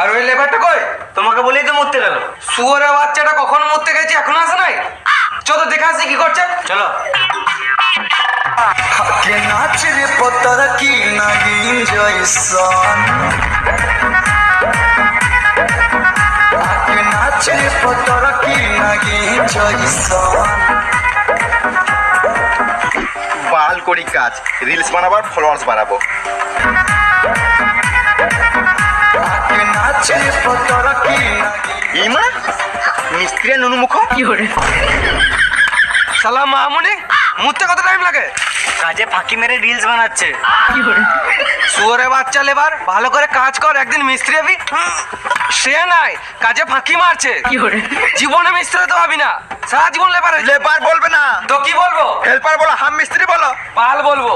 আর ওই লেবারটা কই? তোমাকে বলেই তো মরতে গেল। শুয়োরের বাচ্চাটা কখন মরতে গেছে এখন আসে নাই? চলো দেখে আসি কি করছে। চলো। হাতে নাচ রে পতর কি নাগিন জয়সন। হাতে নাচ রে পতর কি নাগিন জয়সন। বাল করি কাজ রিলস বানাবার ফলোয়ার্স বাড়াবো। নাচ রে পতর কি ইমা শালা মামুনি মুততে কত টাইম লাগে? কাজে ফাঁকি মেরে রিলস বানাচ্ছে। শুয়োরের বাচ্চা লেবার ভালো করে কাজ কর একদিন মিস্ত্রি হবি। সে নাই কাজে ফাঁকি মারছে। জীবনে মিস্ত্রি তো ভাবি না। সারা জীবন লেবার লেবার বলবে না। তো কি বলব? হেল্পার বলো হাম মিস্ত্রি বলো। পাল বলব।